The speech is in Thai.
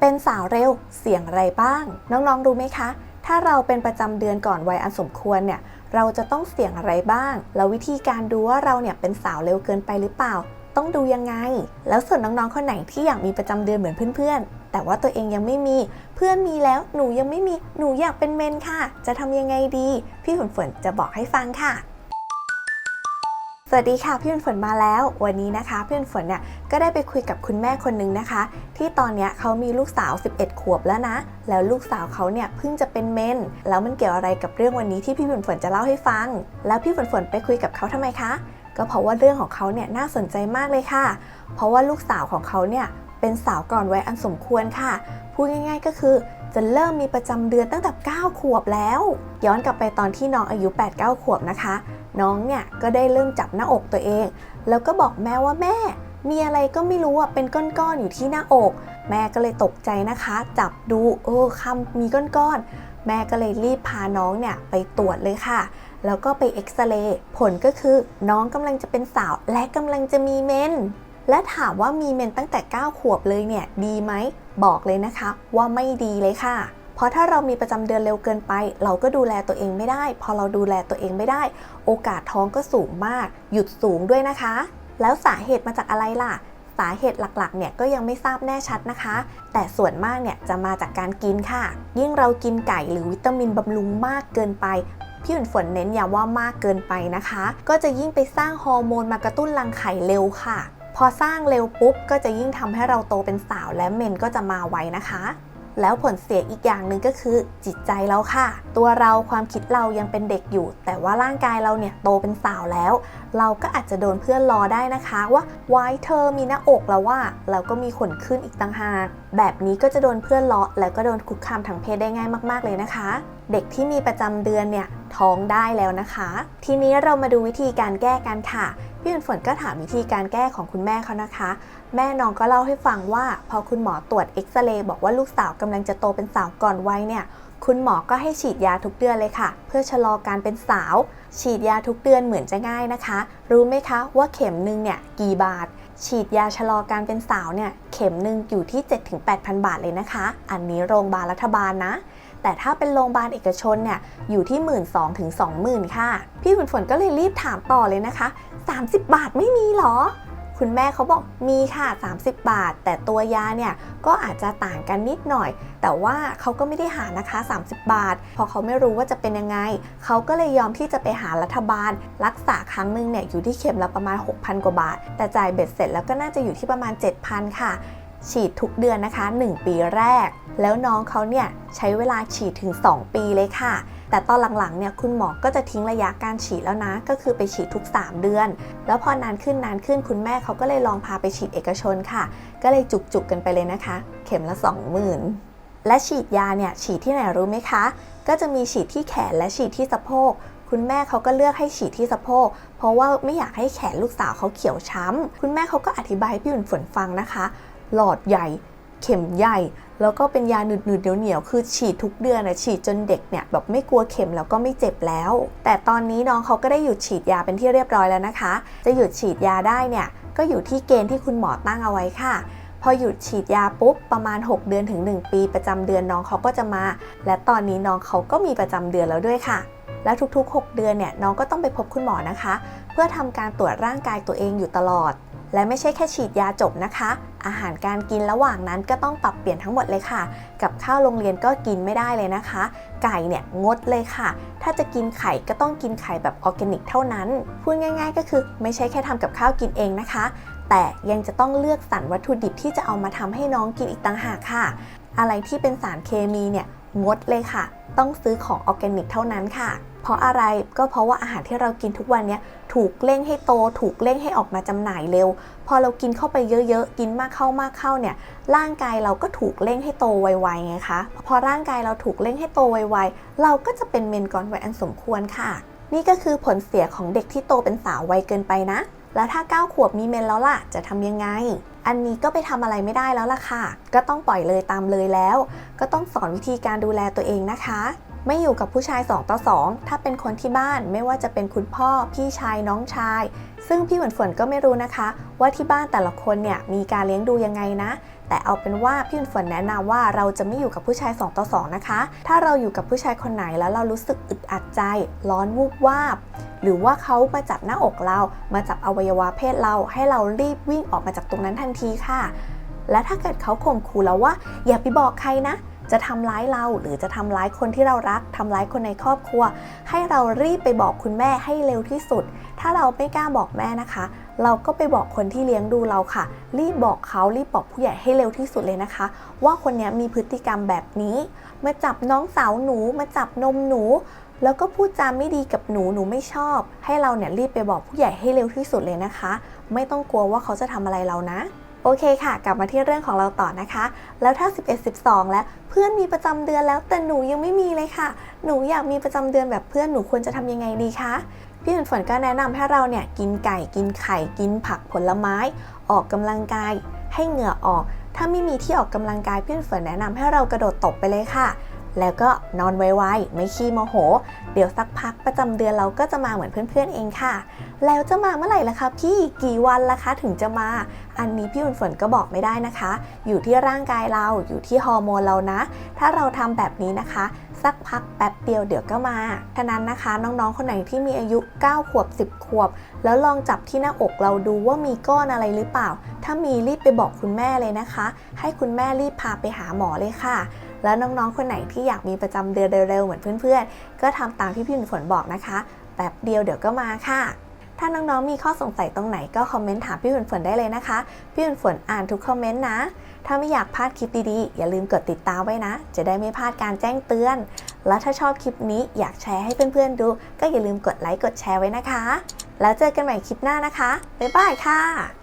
เป็นสาวเร็วเสี่ยงอะไรบ้าง น้องๆรู้ไหมคะ ถ้าเราเป็นประจำเดือนก่อนวัยอันสมควรเนี่ยเราจะต้องเสี่ยงอะไรบ้าง แล้ววิธีการดูว่าเราเนี่ยเป็นสาวเร็วเกินไปหรือเปล่า ต้องดูยังไง แล้วส่วนน้องๆคนไหนที่อยากมีประจำเดือนเหมือนเพื่อนๆ แต่ว่าตัวเองยังไม่มี เพื่อนมีแล้วหนูยังไม่มี หนูอยากเป็นเมนค่ะ จะทำยังไงดี พี่ฝนฝนจะบอกให้ฟังค่ะ สวัสดีค่ะพี่ฝนฝนมาแล้ว วันนี้นะคะพี่ฝนฝนเนี่ยก็ได้ไปคุยกับคุณแม่คนหนึ่งนะคะ ที่ตอนเนี้ยเขามีลูกสาว 11 ขวบแล้วนะ แล้วลูกสาวเขาเนี่ยเพิ่งจะเป็นเมนแล้วมันเกี่ยวอะไรกับเรื่องวันนี้ที่พี่ฝนฝนจะเล่าให้ฟัง แล้วพี่ฝนฝนไปคุยกับเขาทำไมคะ ก็เพราะว่าเรื่องของเขาเนี่ยน่าสนใจมากเลยค่ะ เพราะว่าลูกสาวของเขาเนี่ยเป็นสาวก่อนวัยอันสมควรค่ะพูดง่ายๆก็คือจะเริ่มมีประจำเดือนตั้งแต่ 9 ขวบแล้ว ย้อนกลับไปตอนที่น้องอายุ 8-9 ขวบนะคะ น้องเนี่ยก็ได้เริ่มจับหน้าอกตัวเอง แล้วก็บอกแม่ว่าแม่ มีอะไรก็ไม่รู้อะเป็นก้อนๆอยู่ที่หน้าอก แม่ก็เลยตกใจนะคะ จับดูเออคำมีก้อนๆแม่ก็เลยรีบพาน้องเนี่ยไปตรวจเลยค่ะ แล้วก็ไปเอ็กซเรย์ผลก็คือน้องกำลังจะเป็นสาวและกำลังจะมีเมนและถามว่ามีเมนตั้งแต่ 9 ขวบเลยเนี่ยดีไหมบอกเลยนะคะ ว่าไม่ดีเลยค่ะ เพราะถ้าเรามีประจำเดือนเร็วเกินไป เราก็ดูแลตัวเองไม่ได้ พอเราดูแลตัวเองไม่ได้ โอกาสท้องก็สูงมาก หยุดสูงด้วยนะคะ แล้วสาเหตุมาจากอะไรล่ะ สาเหตุหลักๆ เนี่ยก็ยังไม่ทราบแน่ชัดนะคะ แต่ส่วนมากเนี่ยจะมาจากการกินค่ะ ยิ่งเรากินไก่หรือวิตามินบำรุงมากเกินไปพี่ฝนฝนเน้นย้ำว่ามากเกินไปนะคะ ก็จะยิ่งไปสร้างฮอร์โมนมากระตุ้นรังไข่เร็วค่ะ พอสร้างเร็วปุ๊บก็จะยิ่งทำให้เราโตเป็นสาวและเมนก็จะมาไวนะคะ แล้วผลเสียอีกอย่างหนึ่งก็คือจิตใจเราค่ะ ตัวเราความคิดเรายังเป็นเด็กอยู่ แต่ว่าร่างกายเราเนี่ยโตเป็นสาวแล้ว เราก็อาจจะโดนเพื่อนล้อได้นะคะว่าวายเธอมีหน้าอกแล้วว่าเราก็มีขนขึ้นอีกต่างหากแบบนี้ก็จะโดนเพื่อนล้อแล้วก็โดนคุกคามทางเพศได้ง่ายมาก ๆเลยนะคะ เด็กที่มีประจำเดือนเนี่ยท้องได้แล้วนะคะ ทีนี้เรามาดูวิธีการแก้กันค่ะพี่ฝนฝนก็ถามวิธีการแก้ของคุณแม่เขานะคะ แม่น้องก็เล่าให้ฟังว่า พอคุณหมอตรวจเอ็กซเรย์บอกว่าลูกสาวกำลังจะโตเป็นสาวก่อนวัยเนี่ย คุณหมอก็ให้ฉีดยาทุกเดือนเลยค่ะ เพื่อชะลอการเป็นสาว ฉีดยาทุกเดือนเหมือนจะง่ายนะคะ รู้ไหมคะว่าเข็มหนึ่งเนี่ยกี่บาท ฉีดยาชะลอการเป็นสาวเนี่ยเข็มหนึ่งอยู่ที่ 7-8,000 บาทเลยนะคะ อันนี้โรงพยาบาลรัฐบาลนะ แต่ถ้าเป็นโรงพยาบาลเอกชนเนี่ยอยู่ที่ 1 2ื่นถึง20,000ค่ะ พี่ฝนฝนก็เลยรีบถามต่อเลยนะคะ 30 บาทไม่มีหรอ คุณแม่เขาบอกมีค่ะ 30 บาท แต่ตัวยาเนี่ยก็อาจจะต่างกันนิดหน่อย แต่ว่าเขาก็ไม่ได้หานะคะ 30 บาทเพราะเขาไม่รู้ว่าจะเป็นยังไง เขาก็เลยยอมที่จะไปหารัฐบาล รักษาครั้งหนึงเนี่ยอยู่ที่เข็มละประมาณ 6,000 กว่าบาท แต่จ่ายเบ็ดเสร็จแล้วก็น่าจะอยู่ที่ประมาณ 7,000 ค่ะ ฉีดทุกเดือนนะคะ 1 ปีแรก แล้วน้องเขาเนี่ยใช้เวลาฉีดถึง 2 ปีเลยค่ะ แต่ตอนหลังๆเนี่ยคุณหมอก็จะทิ้งระยะการฉีดแล้วนะ ก็คือไปฉีดทุก 3 เดือน แล้วพอนานขึ้นนานขึ้นคุณแม่เขาก็เลยลองพาไปฉีดเอกชนค่ะ ก็เลยจุกๆกันไปเลยนะคะ เข็มละ 20,000 และฉีดยาเนี่ยฉีดที่ไหนรู้ไหมคะ ก็จะมีฉีดที่แขนและฉีดที่สะโพกคุณแม่เขาก็เลือกให้ฉีดที่สะโพก เพราะว่าไม่อยากให้แขนลูกสาวเขาเขียวช้ำ คุณแม่เขาก็อธิบายให้พี่ฝนฝนฟังนะคะ หลอดใหญ่ เข็มใหญ่ แล้วก็เป็นยาหนืดๆเหนียวๆคือฉีดทุกเดือนนะฉีดจนเด็กเนี่ยแบบไม่กลัวเข็มแล้วก็ไม่เจ็บแล้ว แต่ตอนนี้น้องเขาก็ได้หยุดฉีดยาเป็นที่เรียบร้อยแล้วนะคะ จะหยุดฉีดยาได้เนี่ยก็อยู่ที่เกณฑ์ที่คุณหมอตั้งเอาไว้ค่ะพอหยุดฉีดยาปุ๊บประมาณ 6 เดือนถึง 1 ปีประจำเดือนน้องเขาก็จะมา และตอนนี้น้องเขาก็มีประจำเดือนแล้วด้วยค่ะ แล้วทุกๆ 6 เดือนเนี่ยน้องก็ต้องไปพบคุณหมอนะคะ เพื่อทำการตรวจร่างกายตัวเองอยู่ตลอด และไม่ใช่แค่ฉีดยาจบนะคะ อาหารการกินระหว่างนั้นก็ต้องปรับเปลี่ยนทั้งหมดเลยค่ะ กับข้าวโรงเรียนก็กินไม่ได้เลยนะคะ ไก่เนี่ยงดเลยค่ะ ถ้าจะกินไข่ก็ต้องกินไข่แบบออร์แกนิกเท่านั้น พูดง่าย ๆ ก็คือไม่ใช่แค่ทำกับข้าวกินเองนะคะ แต่ยังจะต้องเลือกสรรวัตถุดิบที่จะเอามาทำให้น้องกินอีกต่างหากค่ะ อะไรที่เป็นสารเคมีเนี่ยงดเลยค่ะ ต้องซื้อของออร์แกนิกเท่านั้นค่ะ ราะอะไรก็เพราะว่าอาหารที่เรากินทุกวันเนี้ยถูกเร่งให้โต ถูกเร่งให้ออกมาจำหน่ายเร็ว พอเรากินเข้าไปเยอะๆ กินมากเข้ามากเข้าเนี่ยร่างกายเราก็ถูกเร่งให้โตไวๆไงคะพอร่างกายเราถูกเร่งให้โตไวๆเราก็จะเป็นเมนก่อนวัยอันสมควรค่ะ นี่ก็คือผลเสียของเด็กที่โตเป็นสาวไวเกินไปนะ แล้วถ้า 9 ขวบมีเมนแล้วล่ะ จะทำยังไงอันนี้ก็ไปทำอะไรไม่ได้แล้วล่ะค่ะ ก็ต้องปล่อยเลยตามเลยแล้ว ก็ต้องสอนวิธีการดูแลตัวเองนะคะ ไม่อยู่กับผู้ชาย2ต่อ2ถ้าเป็นคนที่บ้านไม่ว่าจะเป็นคุณพ่อพี่ชายน้องชาย ซึ่งพี่เหมือนฝนก็ไม่รู้นะคะ ว่าที่บ้านแต่ละคนเนี่ยมีการเลี้ยงดูยังไงนะ แต่เอาเป็นว่าพี่ฝนฝนแนะนำว่าเราจะไม่อยู่กับผู้ชาย2ต่อ2นะคะ ถ้าเราอยู่กับผู้ชายคนไหนแล้วเรารู้สึกอึดอัดใจ ร้อนวูบวาบ หรือว่าเขามาจับหน้าอกเรา มาจับอวัยวะเพศเรา ให้เรารีบวิ่งออกมาจากตรงนั้นทันทีค่ะ และถ้าเกิดเขาข่มขู่เราว่า อย่าไปบอกใครนะ จะทำร้ายเราหรือจะทำร้ายคนที่เรารักทำร้ายคนในครอบครัว ให้เรารีบไปบอกคุณแม่ให้เร็วที่สุด ถ้าเราไม่กล้าบอกแม่นะคะ เราก็ไปบอกคนที่เลี้ยงดูเราค่ะ รีบบอกเขารีบบอกผู้ใหญ่ให้เร็วที่สุดเลยนะคะ ว่าคนนี้มีพฤติกรรมแบบนี้ มาจับน้องสาวหนู มาจับนมหนูแล้วก็พูดจาไม่ดีกับหนู หนูไม่ชอบ ให้เราเนี่ยรีบไปบอกผู้ใหญ่ให้เร็วที่สุดเลยนะคะ ไม่ต้องกลัวว่าเขาจะทำอะไรเรานะ อเคค่ะ กลับมาที่เรื่องของเราต่อนะคะ แล้วถ้า 11 12 แล้วเพื่อนมีประจำเดือนแล้วแต่หนูยังไม่มีเลยค่ะ หนูอยากมีประจำเดือนแบบเพื่อนหนูควรจะทำยังไงดีคะพี่ฝนฝนก็แนะนำให้เราเนี่ยกินไก่กินไข่ กินผักผลไม้ ออกกำลังกาย ให้เหงื่อออก ถ้าไม่มีที่ออกกำลังกายพี่ฝนแนะนำให้เรากระโดดตบไปเลยค่ะ แล้วก็นอนไวๆ ไม่ขี้โมโห เดี๋ยวสักพักประจำเดือนเราก็จะมาเหมือนเพื่อนๆเองค่ะ แล้วจะมาเมื่อไหร่ล่ะคะพี่กี่วันล่ะคะถึงจะมา อันนี้พี่ฝนฝนก็บอกไม่ได้นะคะ อยู่ที่ร่างกายเราอยู่ที่ฮอร์โมนเรานะ ถ้าเราทำแบบนี้นะคะ สักพักแป๊บเดียวเดี๋ยวก็มาฉะนั้นนะคะน้องๆ คนไหนที่มีอายุ 9 ขวบ 10 ขวบ แล้วลองจับที่หน้าอกเราดูว่ามีก้อนอะไรหรือเปล่า ถ้ามีรีบไปบอกคุณแม่เลยนะคะ ให้คุณแม่รีบพาไปหาหมอเลยค่ะ แล้วน้องๆ คนไหนที่อยากมีประจำเดือนเร็วๆ เหมือนเพื่อนๆ ก็ทำตามที่พี่ฝนบอกนะคะแป๊บเดียวเดี๋ยวก็มาค่ะ ถ้าน้องๆ มีข้อสงสัยตรงไหนก็คอมเมนต์ถามพี่ฝนฝนได้เลยนะคะ พี่ฝนฝนอ่านทุกคอมเมนต์นะ ถ้าไม่อยากพลาดคลิปดีๆ อย่าลืมกดติดตามไว้นะ จะได้ไม่พลาดการแจ้งเตือน และถ้าชอบคลิปนี้อยากแชร์ให้เพื่อนๆ ดู ก็อย่าลืมกดไลค์กดแชร์ไว้นะคะ แล้วเจอกันใหม่คลิปหน้านะคะ บ๊ายบายค่ะ